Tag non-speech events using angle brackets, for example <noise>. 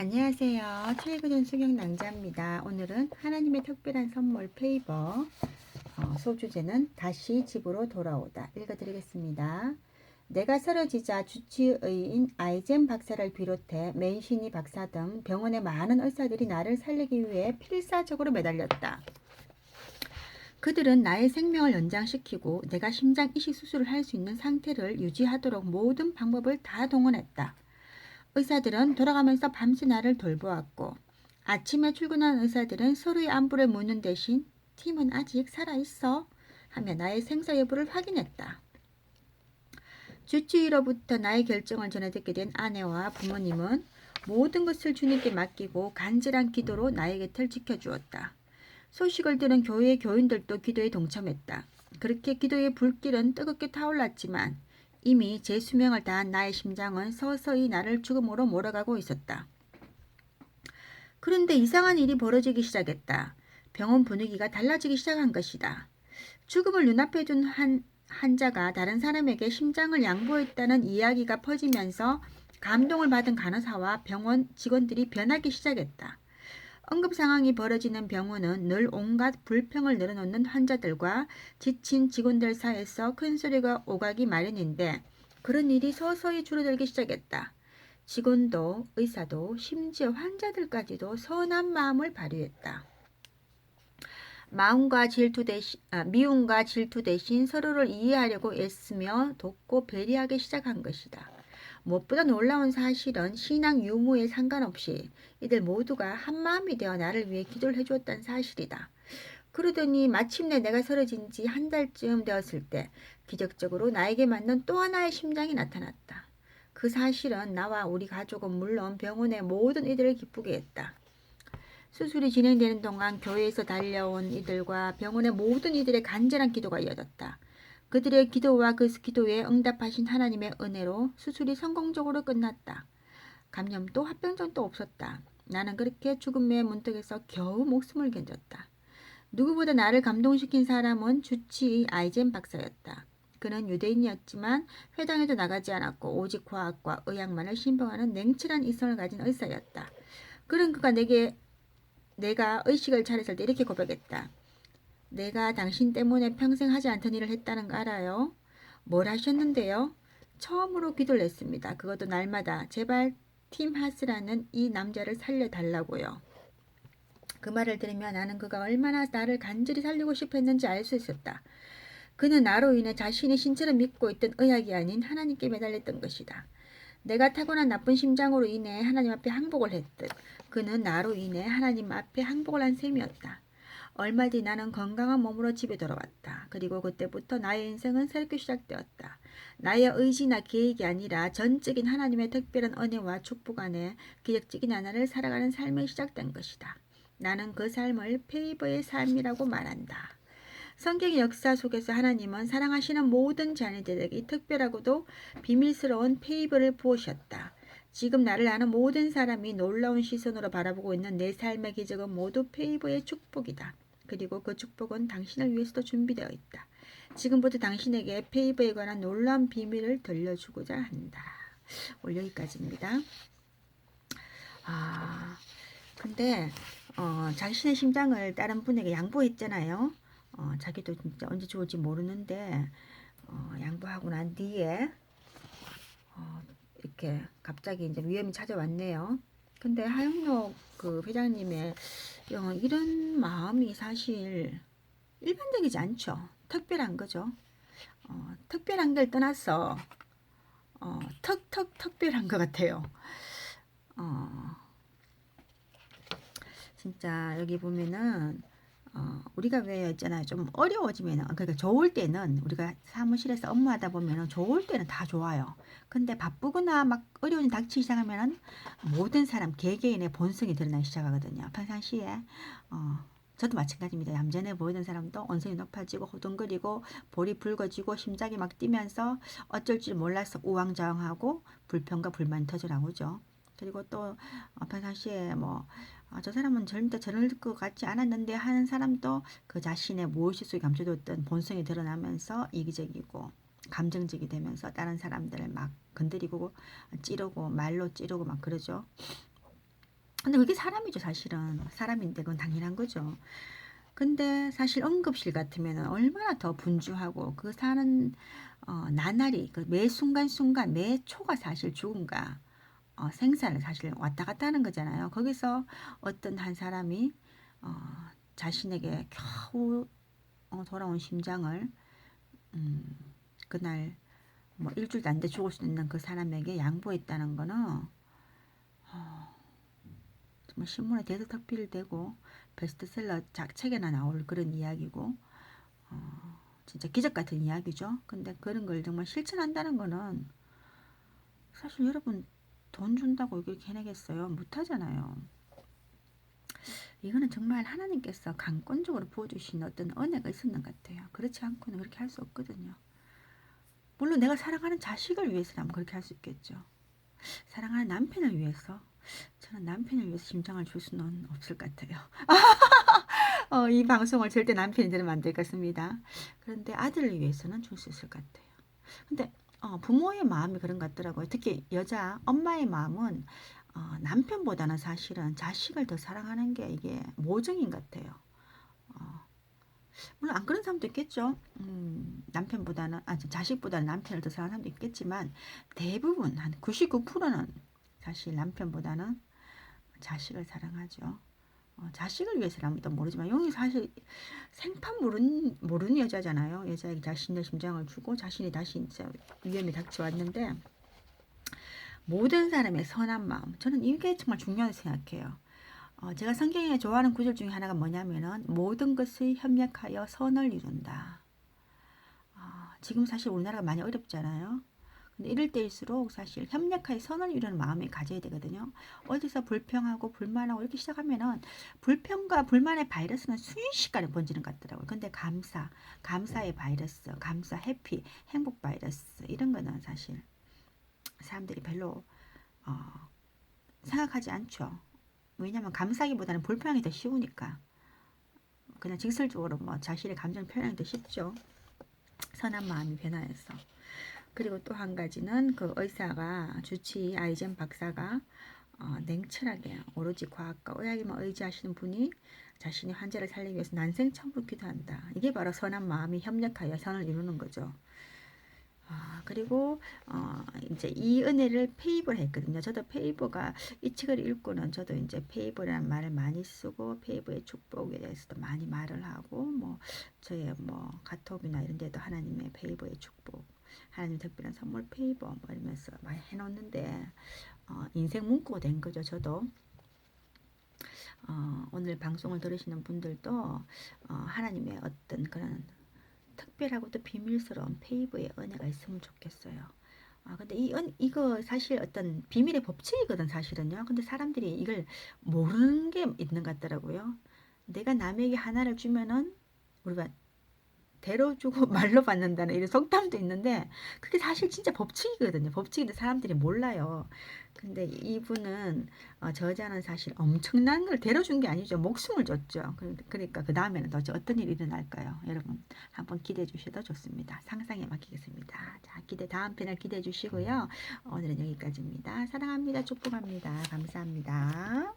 안녕하세요. 최근은 수경 낭자입니다. 오늘은 하나님의 특별한 선물 페이버 어, 소주제는 다시 집으로 돌아오다 읽어드리겠습니다. 내가 쓰러지자 주치의인 아이젠 박사를 비롯해 메이시니 박사 등 병원의 많은 의사들이 나를 살리기 위해 필사적으로 매달렸다. 그들은 나의 생명을 연장시키고 내가 심장 이식 수술을 할 수 있는 상태를 유지하도록 모든 방법을 다 동원했다. 의사들은 돌아가면서 밤새 나를 돌보았고 아침에 출근한 의사들은 서로의 안부를 묻는 대신 팀은 아직 살아있어 하며 나의 생사 여부를 확인했다. 주치의로부터 나의 결정을 전해 듣게 된 아내와 부모님은 모든 것을 주님께 맡기고 간절한 기도로 나의 곁을 지켜주었다. 소식을 들은 교회 교인들도 기도에 동참했다. 그렇게 기도의 불길은 뜨겁게 타올랐지만 이미 제 수명을 다한 나의 심장은 서서히 나를 죽음으로 몰아가고 있었다. 그런데 이상한 일이 벌어지기 시작했다. 병원 분위기가 달라지기 시작한 것이다. 죽음을 눈앞에 둔 한 환자가 다른 사람에게 심장을 양보했다는 이야기가 퍼지면서 감동을 받은 간호사와 병원 직원들이 변하기 시작했다. 응급 상황이 벌어지는 병원은 늘 온갖 불평을 늘어놓는 환자들과 지친 직원들 사이에서 큰 소리가 오가기 마련인데 그런 일이 서서히 줄어들기 시작했다. 직원도 의사도 심지어 환자들까지도 선한 마음을 발휘했다. 마음과 질투 대신 아, 미움과 질투 대신 서로를 이해하려고 애쓰며 돕고 배려하기 시작한 것이다. 무엇보다 놀라운 사실은 신앙 유무에 상관없이 이들 모두가 한마음이 되어 나를 위해 기도를 해주었다는 사실이다. 그러더니 마침내 내가 쓰러진 지 한 달쯤 되었을 때 기적적으로 나에게 맞는 또 하나의 심장이 나타났다. 그 사실은 나와 우리 가족은 물론 병원의 모든 이들을 기쁘게 했다. 수술이 진행되는 동안 교회에서 달려온 이들과 병원의 모든 이들의 간절한 기도가 이어졌다. 그들의 기도와 그 기도에 응답하신 하나님의 은혜로 수술이 성공적으로 끝났다. 감염도 합병증도 없었다. 나는 그렇게 죽음의 문턱에서 겨우 목숨을 견뎠다. 누구보다 나를 감동시킨 사람은 주치의 아이젠 박사였다. 그는 유대인이었지만 회당에도 나가지 않았고 오직 과학과 의학만을 신봉하는 냉철한 이성을 가진 의사였다. 그런 그가 내게 내가 의식을 차렸을 때 이렇게 고백했다. 내가 당신 때문에 평생 하지 않던 일을 했다는 거 알아요? 뭘 하셨는데요? 처음으로 기도를 했습니다. 그것도 날마다 제발 팀 하스라는 이 남자를 살려달라고요. 그 말을 들으며 나는 그가 얼마나 나를 간절히 살리고 싶어 했는지 알 수 있었다. 그는 나로 인해 자신의 신체를 믿고 있던 의학이 아닌 하나님께 매달렸던 것이다. 내가 타고난 나쁜 심장으로 인해 하나님 앞에 항복을 했듯 그는 나로 인해 하나님 앞에 항복을 한 셈이었다. 얼마 뒤 나는 건강한 몸으로 집에 돌아왔다. 그리고 그때부터 나의 인생은 새롭게 시작되었다. 나의 의지나 계획이 아니라 전적인 하나님의 특별한 은혜와 축복 안에 기적적인 하나를 살아가는 삶이 시작된 것이다. 나는 그 삶을 페이버의 삶이라고 말한다. 성경의 역사 속에서 하나님은 사랑하시는 모든 자녀들에게 특별하고도 비밀스러운 페이버를 부으셨다. 지금 나를 아는 모든 사람이 놀라운 시선으로 바라보고 있는 내 삶의 기적은 모두 페이버의 축복이다. 그리고 그 축복은 당신을 위해서도 준비되어 있다. 지금부터 당신에게 페이버에 관한 놀라운 비밀을 들려주고자 한다. 오늘 여기까지입니다. 아, 근데 어, 자신의 심장을 다른 분에게 양보했잖아요. 어, 자기도 진짜 언제 죽을지 모르는데 어, 양보하고 난 뒤에 어, 이렇게 갑자기 이제 위험이 찾아왔네요. 근데 하영록 그 회장님의 어, 이런 마음이 사실 일반적이지 않죠. 특별한 거죠. 어, 특별한 걸 떠나서 어, 턱 턱 특별한 것 같아요. 어, 진짜 여기 보면은 어, 우리가 왜 있잖아요. 좀 어려워지면은, 그러니까 좋을 때는, 우리가 사무실에서 업무하다 보면은 좋을 때는 다 좋아요. 근데 바쁘거나 막 어려운 닥치기 시작하면은 모든 사람 개개인의 본성이 드러나기 시작하거든요. 평상시에, 어, 저도 마찬가지입니다. 얌전해 보이던 사람도 언성이 높아지고 호둥거리고 볼이 붉어지고 심장이 막 뛰면서 어쩔 줄 몰라서 우왕좌왕하고 불평과 불만이 터져 나오죠. 그리고 또 어, 평상시에 뭐 아, 저 사람은 절대 저럴 것 같지 않았는데 하는 사람도 그 자신의 무엇이 속에 감춰뒀던 본성이 드러나면서 이기적이고 감정적이 되면서 다른 사람들을 막 건드리고 찌르고 말로 찌르고 막 그러죠. 근데 그게 사람이죠, 사실은. 사람인데 그건 당연한 거죠. 근데 사실 응급실 같으면 얼마나 더 분주하고 그 사는 어, 나날이 그 매 순간순간 매 초가 사실 죽음과 어, 생사를 사실 왔다 갔다 하는 거잖아요. 거기서 어떤 한 사람이 어, 자신에게 겨우 어, 돌아온 심장을 음, 그날 뭐 일주일도 안 돼 죽을 수 있는 그 사람에게 양보했다는 거는 어, 정말 신문에 대서특필 되고 베스트셀러 작 책에나 나올 그런 이야기고 어, 진짜 기적 같은 이야기죠. 근데 그런 걸 정말 실천한다는 거는 사실 여러분 돈 준다고 이걸 해내겠어요? 못하잖아요. 이거는 정말 하나님께서 강권적으로 부어주신 어떤 은혜가 있었는 것 같아요. 그렇지 않고는 그렇게 할 수 없거든요. 물론 내가 사랑하는 자식을 위해서라면 그렇게 할 수 있겠죠. 사랑하는 남편을 위해서 저는 남편을 위해서 심장을 줄 수는 없을 것 같아요. <laughs> 어, 이 방송을 절대 남편이 들으면 안 되겠습니다. 그런데 아들을 위해서는 줄 수 있을 것 같아요. 근데 어, 부모의 마음이 그런 것 같더라고요. 특히 여자 엄마의 마음은 어, 남편보다는 사실은 자식을 더 사랑하는 게 이게 모정인 것 같아요. 어, 물론 안 그런 사람도 있겠죠. 음, 남편보다는 아 자식보다는 남편을 더 사랑하는 사람도 있겠지만 대부분 한 99%는 사실 남편보다는 자식을 사랑하죠. 어, 자식을 위해서라면 또 모르지만 용이 사실 생판 모르는 모르는 여자잖아요. 여자에게 자신의 심장을 주고 자신이 다시 이제 위험이 닥쳐왔는데 모든 사람의 선한 마음 저는 이게 정말 중요하다고 생각해요. 어, 제가 성경에 좋아하는 구절 중에 하나가 뭐냐면은 모든 것을 협력하여 선을 이룬다. 어, 지금 사실 우리나라가 많이 어렵잖아요. 근데 이럴 때일수록 사실 협력하여 선을 이루는 마음을 가져야 되거든요. 어디서 불평하고 불만하고 이렇게 시작하면은 불평과 불만의 바이러스는 순식간에 번지는 것 같더라고요. 근데 감사, 감사의 바이러스, 감사, 해피, 행복 바이러스 이런 거는 사실 사람들이 별로 어, 생각하지 않죠. 왜냐면 감사기보다는 불평이 더 쉬우니까. 그냥 직설적으로 뭐 자신의 감정 표현하기 더 쉽죠. 선한 마음이 변화해서. 그리고 또 한 가지는 그 의사가 주치 아이젠 박사가 어, 냉철하게 오로지 과학과 의학에만 의지하시는 분이 자신의 환자를 살리기 위해서 난생처음으로 기도한다. 이게 바로 선한 마음이 협력하여 선을 이루는 거죠. 아, 그리고 어, 이제 이 은혜를 페이버를 했거든요. 저도 페이버가 이 책을 읽고는 저도 이제 페이버라는 말을 많이 쓰고 페이버의 축복에 대해서도 많이 말을 하고 뭐 저의 뭐 카톡이나 이런 데도 하나님의 페이버의 축복, 하나님 특별한 선물 페이버 뭐 이러면서 많이 해놓는데 어, 인생 문구가 된 거죠. 저도. 어, 오늘 방송을 들으시는 분들도 어, 하나님의 어떤 그런 특별하고 또 비밀스러운 페이브의 은혜가 있으면 좋겠어요. 아, 근데 이 은, 이거 사실 어떤 비밀의 법칙이거든, 사실은요. 근데 사람들이 이걸 모르는 게 있는 것 같더라고요. 내가 남에게 하나를 주면은 우리가 대로 주고 <laughs> 말로 받는다는 이런 속담도 있는데 그게 사실 진짜 법칙이거든요. 법칙인데 사람들이 몰라요. 근데 이분은 어, 저자는 사실 엄청난 걸 대로 준게 아니죠. 목숨을 줬죠. 그러니까 그 다음에는 도대체 어떤 일이 일어날까요? 여러분 한번 기대해 주셔도 좋습니다. 상상에 맡기겠습니다. 자 기대 다음 편을 기대해 주시고요. 오늘은 여기까지입니다. 사랑합니다. 축복합니다. 감사합니다.